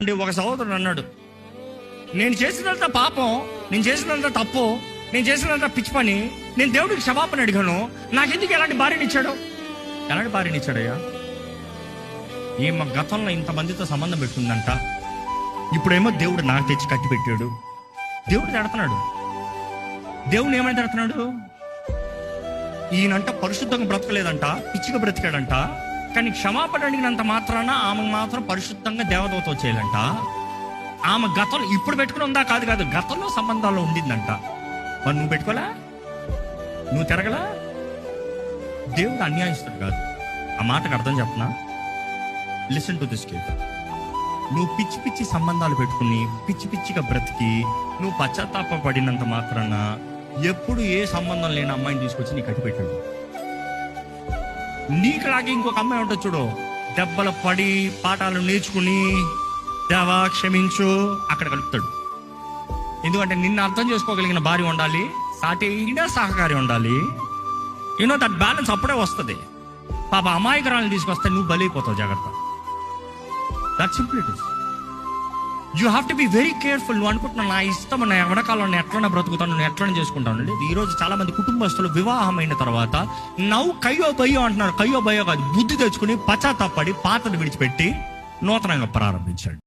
అంటే ఒక సహోదరుడు అన్నాడు నేను చేసినంత పాపం నేను చేసినంత తప్పు నేను చేసినంత పిచ్చి పని నేను దేవుడికి క్షమాపణ అడిగాను. నాకెందుకు ఎలాంటి భార్యని ఇచ్చాడు ఎలాంటి భార్యని ఇచ్చాడయ్యా ఈమె గతంలో ఇంతమందితో సంబంధం పెట్టుకుందంట. ఇప్పుడేమో దేవుడు నాకు తెచ్చి కట్టి పెట్టాడు. దేవుడు తిడుతున్నాడు. దేవుడు ఏమని తిడుతున్నాడు? ఈయనంట పరిశుద్ధంగా బ్రతకలేదంట పిచ్చిగా బ్రతికాడంట. కానీ క్షమాపణ అడిగినంత మాత్రాన ఆమె మాత్రం పరిశుద్ధంగా దేవదూత వచ్చేయాలంట. ఆమె గతంలో ఇప్పుడు పెట్టుకుని ఉందా కాదు కాదు గతంలో సంబంధాల్లో ఉండిందంట. మరి నువ్వు పెట్టుకోలే? నువ్వు తిరగలా? దేవుడు అన్యాయిస్తాడు కాదు. ఆ మాటకు అర్థం చెప్పనా? లిసన్ టు దిస్ కేస్ నువ్వు పిచ్చి పిచ్చి సంబంధాలు పెట్టుకుని పిచ్చి పిచ్చిగా బ్రతికి నువ్వు పశ్చాత్తాప పడినంత మాత్రాన ఎప్పుడు ఏ సంబంధం లేని అమ్మాయిని తీసుకొచ్చి నీ కట్టి పెట్టాడు నీకులాగే ఇంకొక అమ్మాయి ఉంటుంది చూడు. దెబ్బలు పడి పాఠాలు నేర్చుకుని దేవా క్షమించు అక్కడ కలుపుతాడు. ఎందుకంటే నిన్ను అర్థం చేసుకోగలిగిన భార్య ఉండాలి సాటి అయినా సహకారి ఉండాలి. యూనో దట్ బ్యాలెన్స్ అప్పుడే వస్తుంది. పాప అమాయకరాలను తీసుకొస్తే నువ్వు బలైపోతావు జాగ్రత్త. That simple you have to be very careful నువ్వు అనుకుంటున్నా నా ఇష్టం నా వెనకాల నేను ఎట్లనే బ్రతుకుతాను నేను ఎట్లనే చేసుకుంటాను. లేదు ఈ రోజు చాలా మంది కుటుంబస్తులు వివాహమైన తర్వాత నవ్వు కయ్యో బయ్యో అంటున్నారు. కయ్యో బయ్యో కాదు బుద్ధి తెచ్చుకుని పశ్చాత్తాపడి పాతను విడిచిపెట్టి నూతనంగా ప్రారంభించాడు.